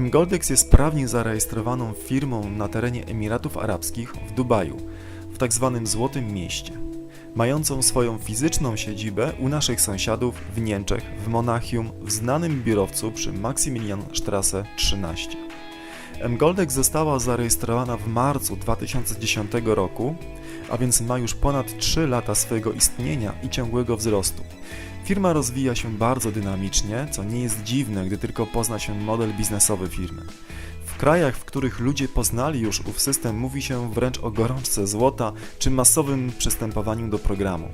mGoldex jest prawnie zarejestrowaną firmą na terenie Emiratów Arabskich w Dubaju, w tzw. Złotym Mieście, mającą swoją fizyczną siedzibę u naszych sąsiadów w Niemczech, w Monachium, w znanym biurowcu przy Maximilianstrasse 13. mGoldex została zarejestrowana w marcu 2010 roku, a więc ma już ponad 3 lata swojego istnienia i ciągłego wzrostu. Firma rozwija się bardzo dynamicznie, co nie jest dziwne, gdy tylko pozna się model biznesowy firmy. W krajach, w których ludzie poznali już ów system, mówi się wręcz o gorączce złota czy masowym przystępowaniu do programu.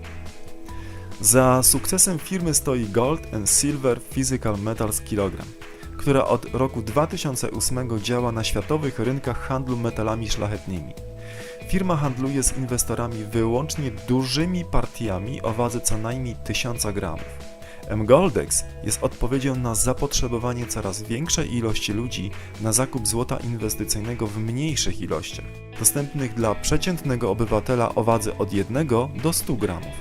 Za sukcesem firmy stoi Gold and Silver Physical Metals Kilogram, która od roku 2008 działa na światowych rynkach handlu metalami szlachetnymi. Firma handluje z inwestorami wyłącznie dużymi partiami o wadze co najmniej 1000 gramów. mGoldex jest odpowiedzią na zapotrzebowanie coraz większej ilości ludzi na zakup złota inwestycyjnego w mniejszych ilościach, dostępnych dla przeciętnego obywatela o wadze od 1 do 100 gramów.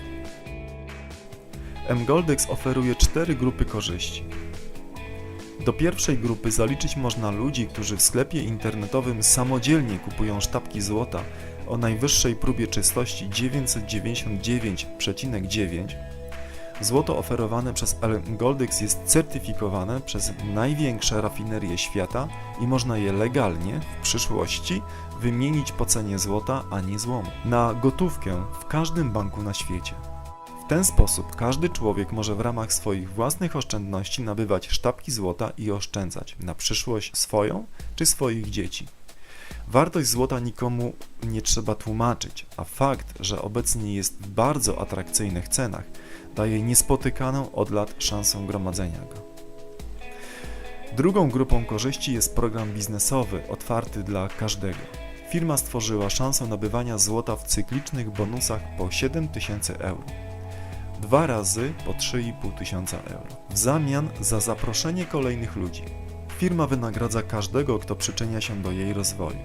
mGoldex oferuje cztery grupy korzyści. Do pierwszej grupy zaliczyć można ludzi, którzy w sklepie internetowym samodzielnie kupują sztabki złota o najwyższej próbie czystości 999,9. Złoto oferowane przez Goldex jest certyfikowane przez największe rafinerie świata i można je legalnie w przyszłości wymienić po cenie złota, a nie złomu, na gotówkę w każdym banku na świecie. Ten sposób każdy człowiek może w ramach swoich własnych oszczędności nabywać sztabki złota i oszczędzać na przyszłość swoją czy swoich dzieci. Wartość złota nikomu nie trzeba tłumaczyć, a fakt, że obecnie jest w bardzo atrakcyjnych cenach, daje niespotykaną od lat szansę gromadzenia go. Drugą grupą korzyści jest program biznesowy otwarty dla każdego. Firma stworzyła szansę nabywania złota w cyklicznych bonusach po 7000 euro. Dwa razy po 3,5 tysiąca euro. W zamian za zaproszenie kolejnych ludzi. Firma wynagradza każdego, kto przyczynia się do jej rozwoju.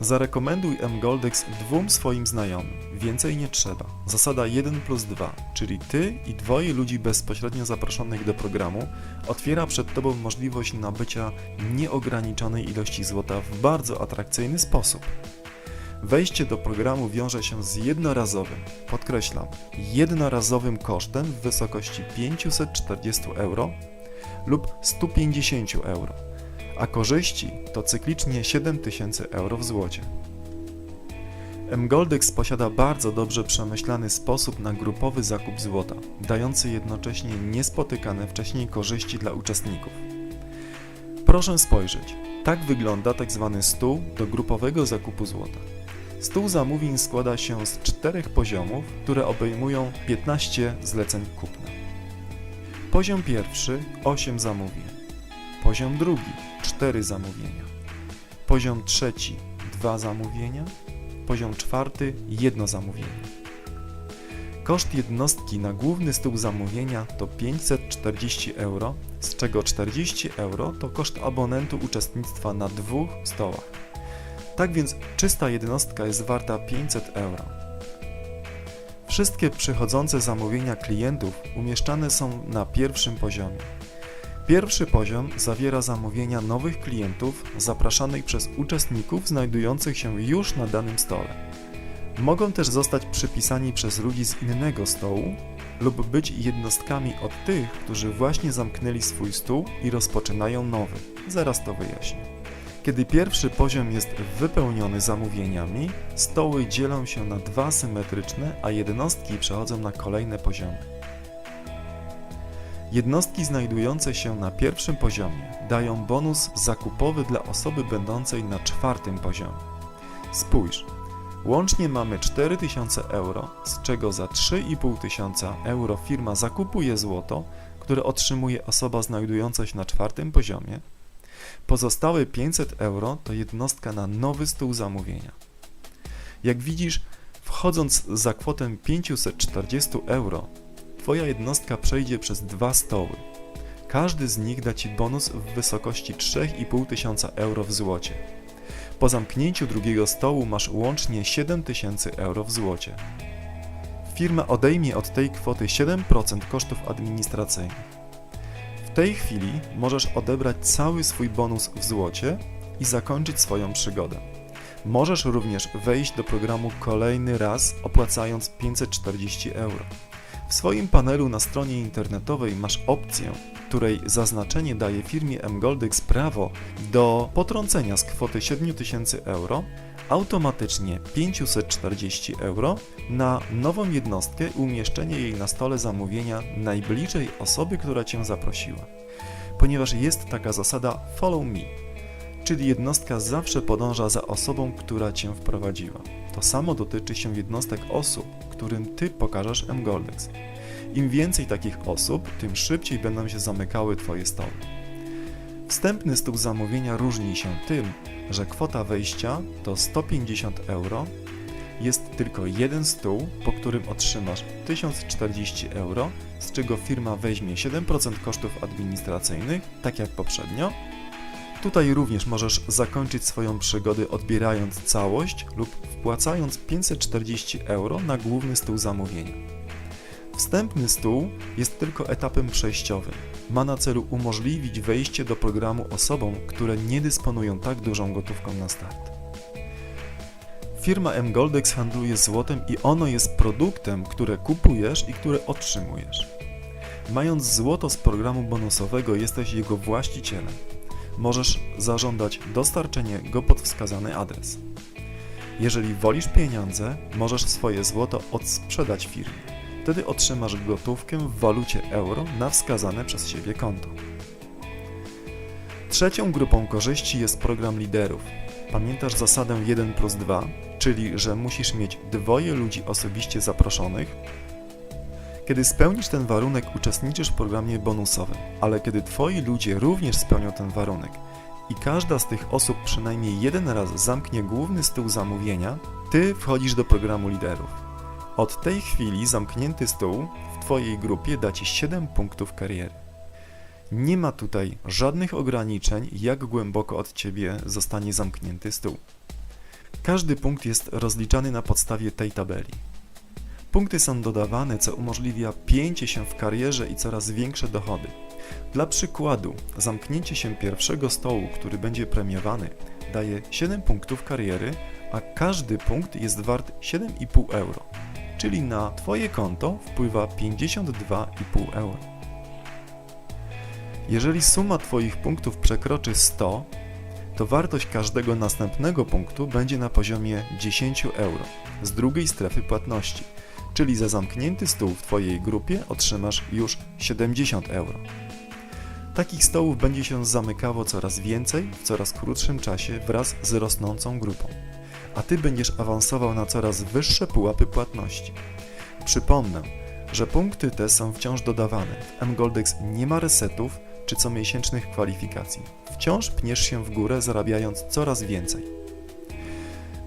Zarekomenduj mGoldex dwóm swoim znajomym. Więcej nie trzeba. Zasada 1 plus 2, czyli ty i dwoje ludzi bezpośrednio zaproszonych do programu, otwiera przed tobą możliwość nabycia nieograniczonej ilości złota w bardzo atrakcyjny sposób. Wejście do programu wiąże się z jednorazowym, podkreślam, jednorazowym kosztem w wysokości 540 euro lub 150 euro, a korzyści to cyklicznie 7000 euro w złocie. mGoldex posiada bardzo dobrze przemyślany sposób na grupowy zakup złota, dający jednocześnie niespotykane wcześniej korzyści dla uczestników. Proszę spojrzeć, tak wygląda tzw. stół do grupowego zakupu złota. Stół zamówień składa się z czterech poziomów, które obejmują 15 zleceń kupna. Poziom pierwszy 8 zamówień. Poziom drugi 4 zamówienia. Poziom trzeci 2 zamówienia. Poziom czwarty 1 zamówienie. Koszt jednostki na główny stół zamówienia to 540 euro, z czego 40 euro to koszt abonentu uczestnictwa na dwóch stołach. Tak więc czysta jednostka jest warta 500 euro. Wszystkie przychodzące zamówienia klientów umieszczane są na pierwszym poziomie. Pierwszy poziom zawiera zamówienia nowych klientów zapraszanych przez uczestników znajdujących się już na danym stole. Mogą też zostać przypisani przez ludzi z innego stołu lub być jednostkami od tych, którzy właśnie zamknęli swój stół i rozpoczynają nowy. Zaraz to wyjaśnię. Kiedy pierwszy poziom jest wypełniony zamówieniami, stoły dzielą się na dwa symetryczne, a jednostki przechodzą na kolejne poziomy. Jednostki znajdujące się na pierwszym poziomie dają bonus zakupowy dla osoby będącej na czwartym poziomie. Spójrz, łącznie mamy 4000 euro, z czego za 3500 tysiąca euro firma zakupuje złoto, które otrzymuje osoba znajdująca się na czwartym poziomie, Pozostałe 500 euro to jednostka na nowy stół zamówienia. Jak widzisz, wchodząc za kwotę 540 euro, Twoja jednostka przejdzie przez dwa stoły. Każdy z nich da Ci bonus w wysokości 3500 tysiąca euro w złocie. Po zamknięciu drugiego stołu masz łącznie 7000 euro w złocie. Firma odejmie od tej kwoty 7% kosztów administracyjnych tej chwili możesz odebrać cały swój bonus w złocie i zakończyć swoją przygodę. Możesz również wejść do programu kolejny raz opłacając 540 euro. W swoim panelu na stronie internetowej masz opcję, której zaznaczenie daje firmie mGoldX prawo do potrącenia z kwoty 7000 euro automatycznie 540 euro na nową jednostkę i umieszczenie jej na stole zamówienia najbliżej osoby, która Cię zaprosiła. Ponieważ jest taka zasada follow me, czyli jednostka zawsze podąża za osobą, która Cię wprowadziła. To samo dotyczy się jednostek osób, którym Ty pokażesz mGoldex. Im więcej takich osób, tym szybciej będą się zamykały Twoje stoły. Wstępny stół zamówienia różni się tym, że kwota wejścia to 150 euro, jest tylko jeden stół, po którym otrzymasz 1040 euro, z czego firma weźmie 7% kosztów administracyjnych, tak jak poprzednio. Tutaj również możesz zakończyć swoją przygodę odbierając całość lub wpłacając 540 euro na główny stół zamówienia. Wstępny stół jest tylko etapem przejściowym. Ma na celu umożliwić wejście do programu osobom, które nie dysponują tak dużą gotówką na start. Firma mGoldex handluje złotem i ono jest produktem, które kupujesz i które otrzymujesz. Mając złoto z programu bonusowego, jesteś jego właścicielem. Możesz zażądać dostarczenie go pod wskazany adres. Jeżeli wolisz pieniądze, możesz swoje złoto odsprzedać firmie. Wtedy otrzymasz gotówkę w walucie euro na wskazane przez siebie konto. Trzecią grupą korzyści jest program liderów. Pamiętasz zasadę 1 plus 2, czyli że musisz mieć dwoje ludzi osobiście zaproszonych? Kiedy spełnisz ten warunek, uczestniczysz w programie bonusowym, ale kiedy twoi ludzie również spełnią ten warunek i każda z tych osób przynajmniej jeden raz zamknie główny stół zamówienia, ty wchodzisz do programu liderów. Od tej chwili zamknięty stół w Twojej grupie da Ci 7 punktów kariery. Nie ma tutaj żadnych ograniczeń, jak głęboko od Ciebie zostanie zamknięty stół. Każdy punkt jest rozliczany na podstawie tej tabeli. Punkty są dodawane, co umożliwia pięcie się w karierze i coraz większe dochody. Dla przykładu, zamknięcie się pierwszego stołu, który będzie premiowany, daje 7 punktów kariery, a każdy punkt jest wart 7,5 euro czyli na Twoje konto wpływa 52,5 euro. Jeżeli suma Twoich punktów przekroczy 100, to wartość każdego następnego punktu będzie na poziomie 10 euro z drugiej strefy płatności, czyli za zamknięty stół w Twojej grupie otrzymasz już 70 euro. Takich stołów będzie się zamykało coraz więcej w coraz krótszym czasie wraz z rosnącą grupą a Ty będziesz awansował na coraz wyższe pułapy płatności. Przypomnę, że punkty te są wciąż dodawane. W mGoldex nie ma resetów czy comiesięcznych kwalifikacji. Wciąż pniesz się w górę, zarabiając coraz więcej.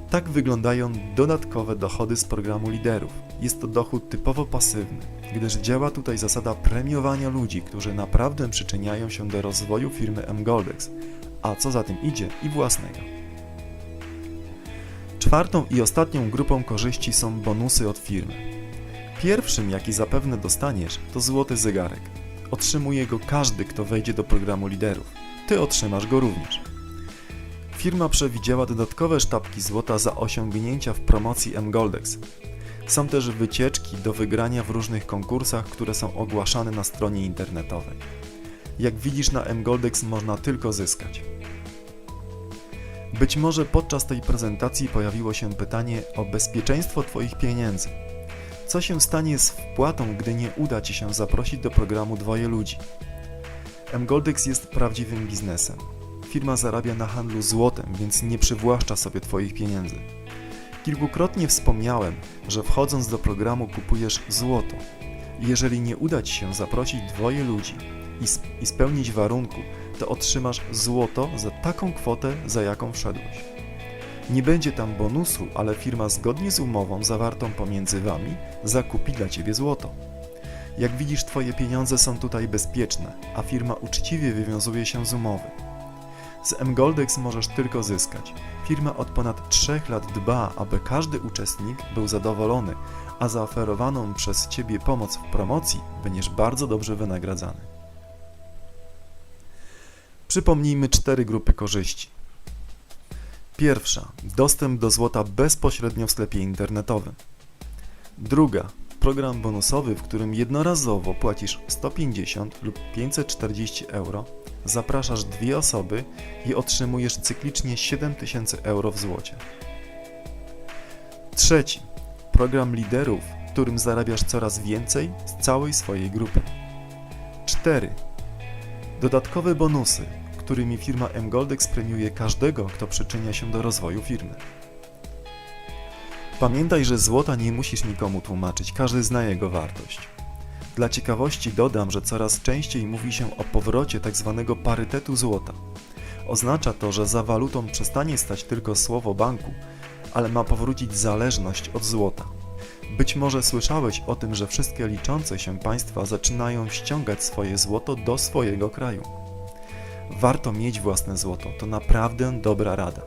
Tak wyglądają dodatkowe dochody z programu liderów. Jest to dochód typowo pasywny, gdyż działa tutaj zasada premiowania ludzi, którzy naprawdę przyczyniają się do rozwoju firmy mGoldex, a co za tym idzie i własnego. Czwartą i ostatnią grupą korzyści są bonusy od firmy. Pierwszym, jaki zapewne dostaniesz, to złoty zegarek. Otrzymuje go każdy, kto wejdzie do programu liderów. Ty otrzymasz go również. Firma przewidziała dodatkowe sztabki złota za osiągnięcia w promocji mGoldex. Są też wycieczki do wygrania w różnych konkursach, które są ogłaszane na stronie internetowej. Jak widzisz na mGoldex można tylko zyskać. Być może podczas tej prezentacji pojawiło się pytanie o bezpieczeństwo Twoich pieniędzy. Co się stanie z wpłatą, gdy nie uda Ci się zaprosić do programu dwoje ludzi? mGoldex jest prawdziwym biznesem. Firma zarabia na handlu złotem, więc nie przywłaszcza sobie Twoich pieniędzy. Kilkukrotnie wspomniałem, że wchodząc do programu kupujesz złoto. Jeżeli nie uda Ci się zaprosić dwoje ludzi i, spełnić warunku, to otrzymasz złoto za taką kwotę, za jaką wszedłeś. Nie będzie tam bonusu, ale firma zgodnie z umową zawartą pomiędzy Wami zakupi dla Ciebie złoto. Jak widzisz, Twoje pieniądze są tutaj bezpieczne, a firma uczciwie wywiązuje się z umowy. Z mGoldex możesz tylko zyskać. Firma od ponad 3 lat dba, aby każdy uczestnik był zadowolony, a za oferowaną przez Ciebie pomoc w promocji będziesz bardzo dobrze wynagradzany. Przypomnijmy cztery grupy korzyści. Pierwsza dostęp do złota bezpośrednio w sklepie internetowym. Druga program bonusowy, w którym jednorazowo płacisz 150 lub 540 euro, zapraszasz dwie osoby i otrzymujesz cyklicznie 7000 euro w złocie. Trzeci program liderów, w którym zarabiasz coraz więcej z całej swojej grupy. 4. Dodatkowe bonusy, którymi firma mGoldex premiuje każdego, kto przyczynia się do rozwoju firmy. Pamiętaj, że złota nie musisz nikomu tłumaczyć, każdy zna jego wartość. Dla ciekawości dodam, że coraz częściej mówi się o powrocie tzw. parytetu złota. Oznacza to, że za walutą przestanie stać tylko słowo banku, ale ma powrócić zależność od złota. Być może słyszałeś o tym, że wszystkie liczące się państwa zaczynają ściągać swoje złoto do swojego kraju. Warto mieć własne złoto, to naprawdę dobra rada.